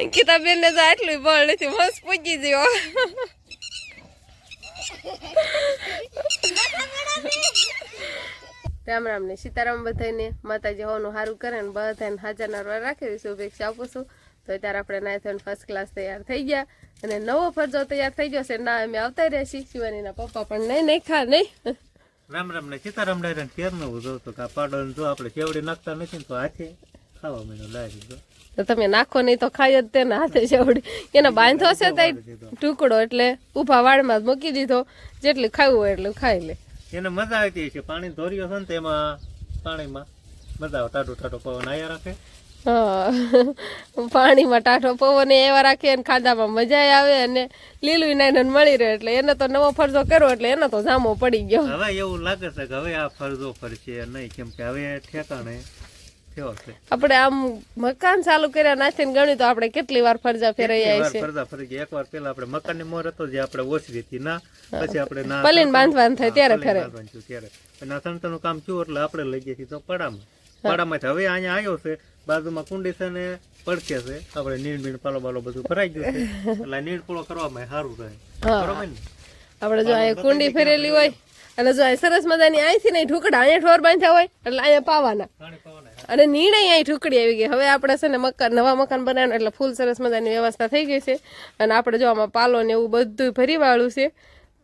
અંકિતા બેન ને તો આટલું બળ નથી મસ્ત પૂજી ગયો રામ રામ ને સીતારામ બધાને માતાજી હોવાનું સારું કરે ને બધાને હાજર નરવા રાખી. એવી શુભેચ્છા આપું છું. તો ત્યારે આપણે નાય થઈને ફર્સ્ટ ક્લાસ તૈયાર થઈ ગયા. અને નવો ફરજો તૈયાર થઈ ગયો છે. ના અમે આવતા રહ્યા છીએ. શિવાનીના પપ્પા પણ નહીં નહીં ખા નહીં. રામ રામ ને સીતારામ ડાયરા કેરનું જોતો કે આ પાડો જો આપણે ચેવડી નાખતા નથી તો હાથે. ખાવા ડાયરી જો તો. તમે નાખો નહીં તો ખાઈ જ તેને હાથે જવડી. એને બાંધો છે તે ટુકડો એટલે ઊભા વાળમાં જ મૂકી દીધો. જેટલું ખાવું હોય એટલું ખાઈ લે. એને મજા આવતી છે પાણી ધોર્યો છે ને તેમાં પાણીમાં. મજા આવે ટાટો ટાટો પવન આયા રાખે. પાણીમાં ટાઢો પવન એવા રાખે અને ખાધામાં મજા આવે અને લીલું નાયન મળી રહે એટલે એને તો નવો ફરજો કર્યો એટલે એને તો જામો પડી ગયો. હવે એવું લાગે છે કે હવે આ ફરજો ફરશે નહીં. કેમ કે હવે ઠેકાણે છે આપણે આમ મકાન ચાલુ કર્યા નાખીને ગણ્યું તો આપણે કેટલી વાર ફરજા ફેરાઈ આવી છે ફરજા ફરી ગયા? એકવાર પહેલા આપણે મકાનની મોર હતો જે આપણે ઓછરી હતી ના. પછી આપણે ના પલીન બાંધવાનું થાય ત્યારે ફેરે. ત્યારે. અને આ સંતનું કામ થયું એટલે આપણે લઈ છીએ તો પડામાં. પડામાં હવે અહીંયા આવ્યો છે બાજુમાં કુંડી છે ને પડકે છે. આપણે નીણ બીણ પાલો બાલો બધું ભરાઈ ગયું છે. એટલે નીણ પૂળો કરવામાં સારું રહે. બરોબર ને? આપણે જો અહીંયા કુંડી ફેરેલી હોય. અને જો સરસ મજાની અહીંથી નહીં ઢુકડા અહીંયા ઠોર બાંધ્યા હોય એટલે અહીંયા પાવાના. અને નિર્ણય અહીં ઠુકડી આવી ગઈ. હવે આપણે છે ને મકાન નવા મકાન બનાવવાનું એટલે ફૂલ સરસ મજાની વ્યવસ્થા થઈ ગઈ છે. અને આપણે જો આમાં પાલો ને એવું બધું ભરી વાળું છે.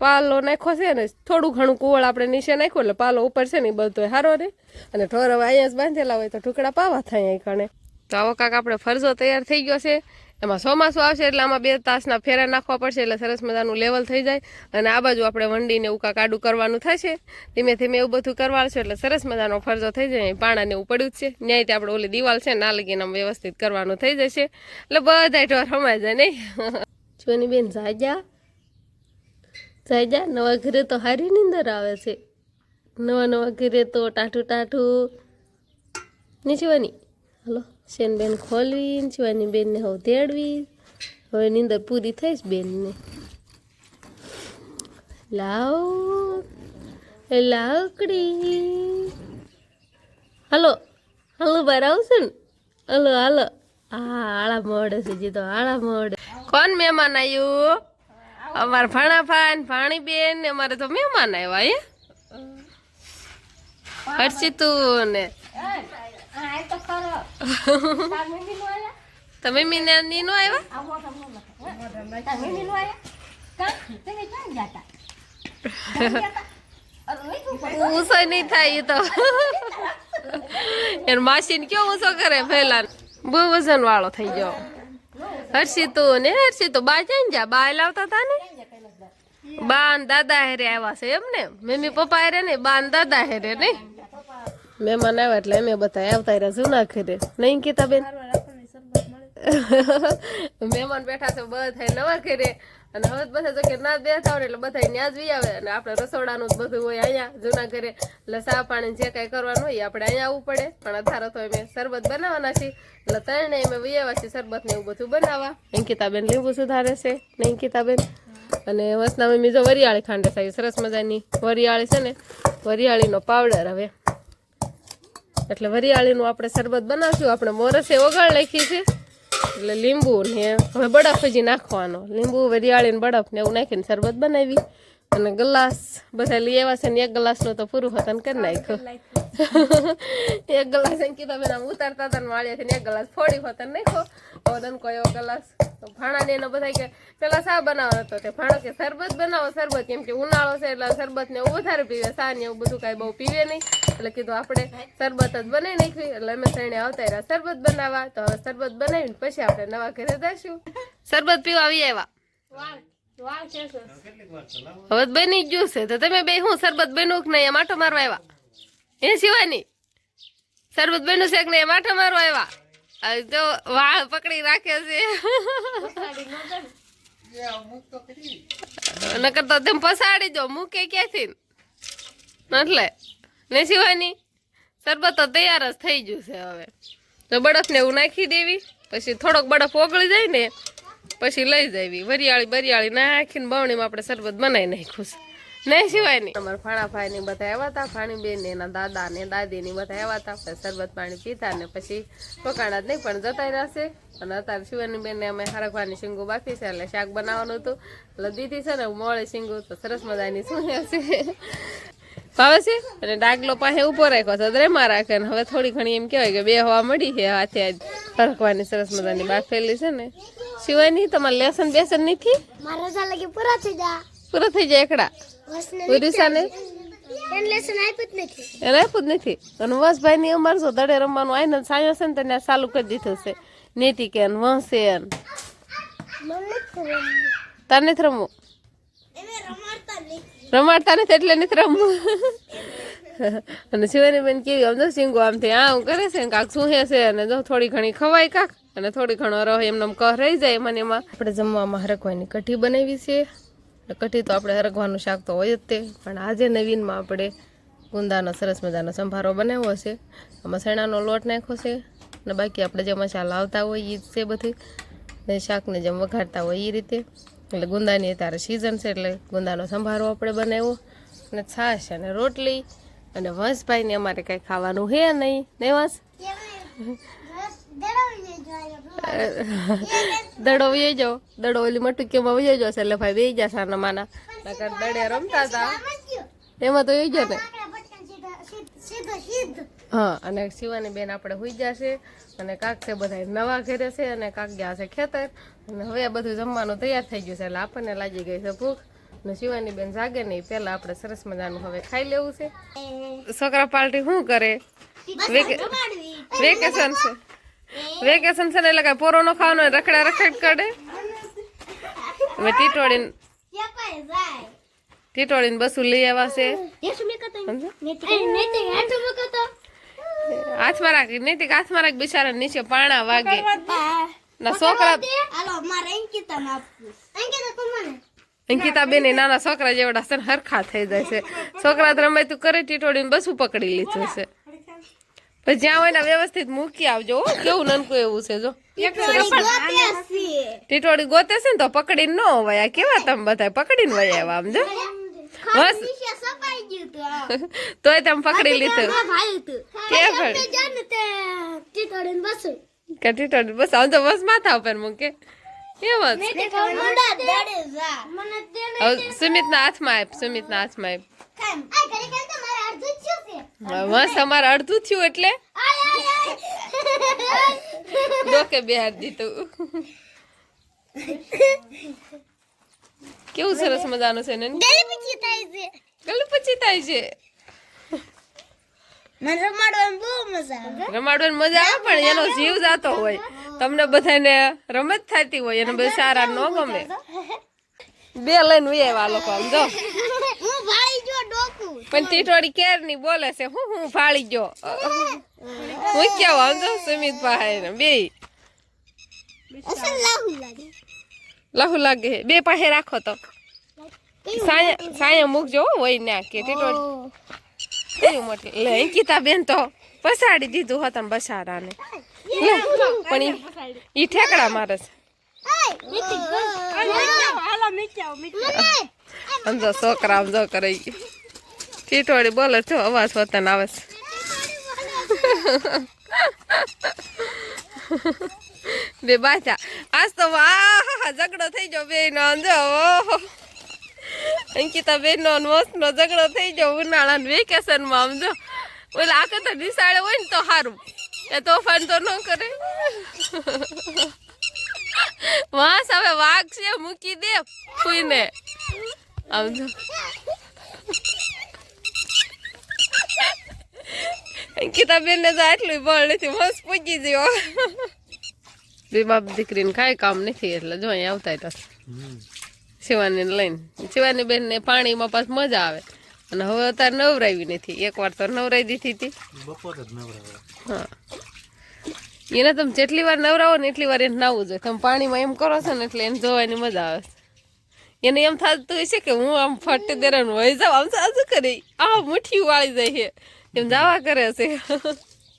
પાલો નાખ્યો છે ને થોડું ઘણું કુવળ આપણે નીચે નાખ્યું એટલે પાલો ઉપર છે ને એ બધું સારો રહે અને ઠોર હવે અહીંયા જ બાંધેલા હોય તો ટુકડા પાવા થાય અહીં કણે તો આવો કાંક આપણે ફરજો તૈયાર થઈ ગયો છે. એમાં ચોમાસું આવશે એટલે આમાં બે તાસના ફેરા નાખવા પડશે એટલે સરસ મજાનું લેવલ થઈ જાય. અને આ બાજુ આપણે વંડીને એવું કાંક આડું કરવાનું થશે. ધીમે ધીમે એવું બધું કરવાનું એટલે સરસ મજાનો ફરજો થઈ જાય. પાણાને એવું પડ્યું જ છે. ન્યાયથી આપણે ઓલી દિવાલ છે ના લગીને આમ વ્યવસ્થિત કરવાનું થઈ જશે. એટલે બધા ઢોર સમાય જાય નહીં. જોની બેન જાજા જાજા નવા ઘરે તો હારી નીંદર આવે છે. નવા નવા ઘરે તો ટાઠું ટાઠું નીચવાની હલો. શેન બેન ખોલવી શિવાની બેનને હવે તેડવી. હવે નીંદર પૂરી થઈશ બેનને. લાવ લાકડી. હલો હલો બાર આવશે ને? Hello, hello. હા આળા મોડે છે, જી તો આળા મોડે કોણ મહેમાન આવ્યું અમારે ફાણા ફાન ફાણી બેન ને અમારે તો મહેમાન આવ્યા એ હર્ષિતું ને તમે મીને નીનો આવ્યા? ઊંચો નહીં થાય એ તો. એન માસીને કયો ઊંચો કરે પહેલા? બહુ વજન વાળો થઈ ગયો. હર્ષિતુ ને હર્ષિતુ, બા ક્યાં જા બા લાવતા હતા ને? બા ને દાદા હેરે આવ્યા છે એમ ને? મમ્મી પપ્પા હેરે ને બા ને દાદા હેરે ને મહેમાન આવ્યા એટલે અમે બધા આવતા રહ્યા જૂના ઘરે. નહીં કીતા બેન? મહેમાન બેઠા છે બધા નવા ઘરે. અને હવે બધા જો કે ના બેઠા હોય એટલે બધા ન્યા જ વી આવે. અને આપણે રસોડાનું બધું હોય અહીંયા જૂના ઘરે. એટલે ચા પાણી જે કાંઈ કરવાનું હોય આપણે અહીંયા આવવું પડે. પણ અધારો તો અમે શરબત બનાવવાના છીએ. એટલે ત્રણે અમે વી છીએ શરબત ને એવું બધું બનાવવા. અંકિતાબેન લીંબુ સુધારે છે. ને અંકિતાબેન અને વસના મમ્મી જો વરિયાળી ખાંડે થાય સરસ મજાની વરિયાળી છે ને, વરિયાળીનો પાવડર હવે. એટલે વરિયાળીનું આપણે શરબત બનાવશું. આપણે મોરસે ઓગાળ નાખી છે. એટલે લીંબુ ને હવે બરફ હજી નાખવાનો. લીંબુ વરિયાળી ને બરફ ને એવું નાખીને શરબત બનાવી. અને ગ્લાસ બધા લઈ આવ્યા છે ને એક ગ્લાસનું તો પૂરું હતું કરી નાખ્યું. એક ગ્લાસ એમ બેન આમ ઉતારતા હતા ને છે ને એક ગ્લાસ ફોડી હોત ને નાખ્યો. કોઈ એવો કલાસ? તો ભાણા ને એનો બધા કે, પેલા શા બનાવવાનો હતો? તે ભાણો કે, શરબત બનાવો, શરબત. કેમ કે, ઉનાળો છે એટલે શરબત ને એવું વધારે પીવે, સા ને એવું બધું કાંઈ બહુ પીવે નહીં. એટલે કીધું, આપણે શરબત જ બનાવી નાખવી એટલે અમે ત્રણે આવતા રહ્યા, શરબત બનાવવા. તો હવે શરબત બનાવીને પછી આપણે નવા ઘરે જઈશું. શરબત પીવા આવી આવ્યા. હવે બની ગયું છે. તો તમે બે હું શરબત બન્યું કે નહીં? એમ આટો મારવા આવ્યા. એ સિવાની શરબત બન્યું છે કે નહીં? એમ આટો મારવા આવ્યા. હવે જો વાળ પકડી રાખે છે. નકર તો તેમ પસાડી દો મૂકે ક્યાંથી એટલે. ને સિવાની શરબત તો તૈયાર જ થઈ ગયું છે હવે. તો બરફ ને એવું નાખી દેવી પછી થોડોક બરફ ઓગળી જાય ને પછી લઈ જવી. વરિયાળી બરિયાળી નાખીને બવણીમાં આપણે શરબત બનાવી નાખ્યું છે. નહીં સિવાય નહીં. અમારા ફાણા ભાઈ બધા આવ્યા હતા ફાણી બેન ને એના દાદા ને દાદી ની બધા આવ્યા હતા શરબત પાણી પીતા ને પછી પકાણા જ નહીં પણ જતા રહેશે અને અત્યારે શિવાની બેન અમે હરખવાની શીંગું બાકી છે એટલે શાક બનાવવાનું હતું. એટલે દીધી છે ને મોળે શીંગું તો સરસ મજાની શું છે ભાવે છે? અને ડાગલો પાસે ઊભો રાખ્યો તો દ્રેમાં રાખે ને. હવે થોડી ઘણી એમ કહેવાય કે બે હવા મળી છે હાથે આજ હરખવાની સરસ મજાની બાફેલી છે ને. શિવાની તમારે લેસન બેસન નથી મારા લાગે પૂરા થઈ જાય પૂરા થઈ જાય એકડા. વર્ષને એને આપ્યું જ નથી. અને વંશભાઈ ની અમારે જો દડે રમવાનું આવીને સાયો છે ને તેને ચાલુ કરી દીધું છે. નેતી કે વંશે એન. તાર નથી રમવું? રમાડતા નથી. એટલે નથી રમવું? અને શિવાની બેન કેવી આમ તો સિંગો આમથી આ કરે છે ને કાક શું છે અને જો થોડી ઘણી ખવાય કાક. અને થોડી ઘણો રહો એમને કહ રહી જાય મને એમાં. આપણે જમવામાં હરકવાની કઢી બનાવી છે. કઢી તો આપણે હરગવાનું શાક તો હોય જ તે. પણ આજે નવીનમાં આપણે ગુંદાનો સરસ મજાનો સંભારો બનાવ્યો છે. આમાં લોટ નાખ્યો છે અને બાકી આપણે જે મસાલા આવતા હોય એ જ છે બધી. ને શાકને જેમ વઘારતા હોય એ રીતે. એટલે ગુંદાની અત્યારે સિઝન છે એટલે ગુંદાનો સંભારો આપણે બનાવ્યો. અને છાશ અને રોટલી અને વંશભાઈને અમારે કંઈ ખાવાનું હે નહીં. નહીં વંશ? દડો વહી જાવ દડો ઓલી મટુકીમાં વહી જશે એટલે ભાઈ વહી જશે આના માના. નકર દડે રમતા હતા એમાં તો વહી ને. હા અને શિવાની બેન આપણે હોઈ જશે અને કાક છે બધા નવા ઘરે છે અને કાક ગયા છે ખેતર. અને હવે આ બધું જમવાનું તૈયાર થઈ ગયું છે. એટલે આપણને લાગી ગઈ છે ભૂખ. અને શિવાની બેન જાગે નહીં. પહેલા આપણે સરસ મજાનું હવે ખાઈ લેવું છે. છોકરા પાર્ટી શું કરે? વેકેશન છે. વેકેશન છે ને એટલે કઈ પોરો નો ખાવાનો રખડા રખડ કરે. હવે ટીટોળીને ટીટોળીને બસું લઈ આવશે? હાથમાં રાખ, નૈતિક હાથમાં રાખ બિચારા નીચે પાણા વાગે. ના છોકરા અંકિતા બેન નાના છોકરા જેવડા છે હરખા થઈ જાય છે. છોકરા રમે તું કરે, ટીટોળીને બસું પકડી લીધું છે. પછી જ્યાં હોય ને વ્યવસ્થિત મૂકી આવજો હો. કેવું નનકું એવું છે જો. ટીટોળી ગોતે છે. ને તો પકડીને ન વયા. કેવા તમે બધા પકડીને વયા એવા આમ જો. બસ. તોય તમે પકડી લીધું. કે પણ ટીટોળી બસ આમ તો બસ માથા ઉપર મૂકે. હવે સુમિતના હાથમાં આપ સુમિતના હાથમાં આપ. બસ અમારે અડધું થયું એટલે. ડોકે બેહાર દીધું. કેવું સરસ મજાનું છે ને ગલું પછી થાય છે. મને રમાડવાની બહુ મજા આવે. રમાડવાની મજા આવે પણ એનો જીવ જાતો હોય. તમને બધાને રમત થતી હોય એને બધા સારા ન ગમે. બે લઈને ઉયા આ લોકો આમ જો. પણ ટીટોડી કેરની બોલે છે હું હું ફાળી ગયો. હું કેવો આમ જો સુમિત પાસે ને બે. લાહુ લાગે. બે પાસે રાખો તો. સાયા સાયા મૂકજો હોય ના કે ટીટોડી મોટી. લે અંકિતા બેન તો પસાડી દીધું હતા ને બસારાને પણ ઈ- ઠેકડા મારે છે. સમજો છોકરા સમજો કરે ચીઠવાડી બોલે છો, અવાજ પોતાને આવે છે. બે બાચા આજ તો વાહ, ઝઘડો થઈ ગયો બે નો જો અંકિતા બેન નો મસ્ત નો ઝઘડો થઈ ગયો ઉનાળા વેકેશનમાં સમજો ઓલા આખે તો નિશાળે હોય ને તો સારું એ તોફાન તો ન કરે. વાસ હવે વાઘ છે મૂકી દે ફૂઈને. આવજો અંકિતા બેન ને તો આટલું બળ નથી મસ્ત પૂજી ગયો. બે બાપ દીકરીને કાંઈ કામ નથી એટલે જો અહીંયા આવતા હતા શિવાની લઈને શિવાની બેન ને પાણીમાં પાછ મજા આવે. અને હવે અત્યારે નવરાવી નથી. એકવાર તો નવરાઈ દીધી હતી. બપોરે જ હા. એને તમે જેટલી વાર નવરાવો ને એટલી વાર એને નાવું જોઈએ. તમે પાણીમાં એમ કરો છો ને એટલે એને જોવાની મજા આવે એને એમ થતું હોય છે કે હું આમ ફટ દેરાન વહી જાઉં. આમ સાજુ કરી. આ મુઠ્ઠી વાળી જાય છે. એમ જાવા કરે છે.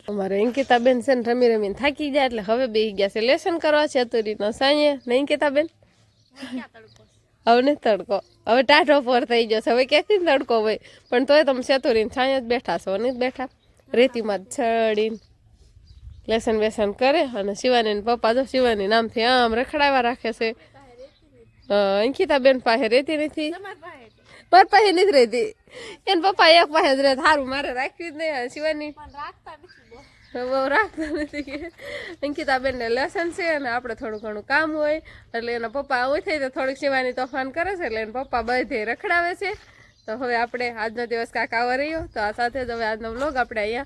અમારે અંકિતાબેન છે ને રમી રમીને થાકી જાય એટલે હવે બેસી ગયા છે. લેસન કરવા છે અતુરીનો સાંજે. ને અંકિતા બેન હવે નથી તડકો. હવે ટાઢો પર થઈ જશે હવે ક્યાંથી તડકો હોય? પણ તોય તમે સેતુરીને છાંય જ બેઠા છો, નહીં બેઠા? રેતીમાં જ ચડીને લેસન બેસન કરે અને શિવાની પપ્પા તો શિવાની નામથી આમ રખડાવા રાખે છે. અંકિતાબેન પાસે રેતી નથી. મારી પાસે નથી રહેતી. એના પપ્પા એક પાસે જ રહે સારું મારે રાખવી જ નહીં શિવાની. બહુ. રાખતા નથી કે. લેસન છે અને આપણે થોડું ઘણું કામ હોય એટલે એના પપ્પા આવું થઈ તો થોડીક શિવાની તોફાન કરે છે એટલે એના પપ્પા બધે રખડાવે છે. તો હવે આપણે આજનો દિવસ કાંક આવો રહ્યો. તો આ સાથે જ હવે આજનો વ્લોગ આપણે અહીંયા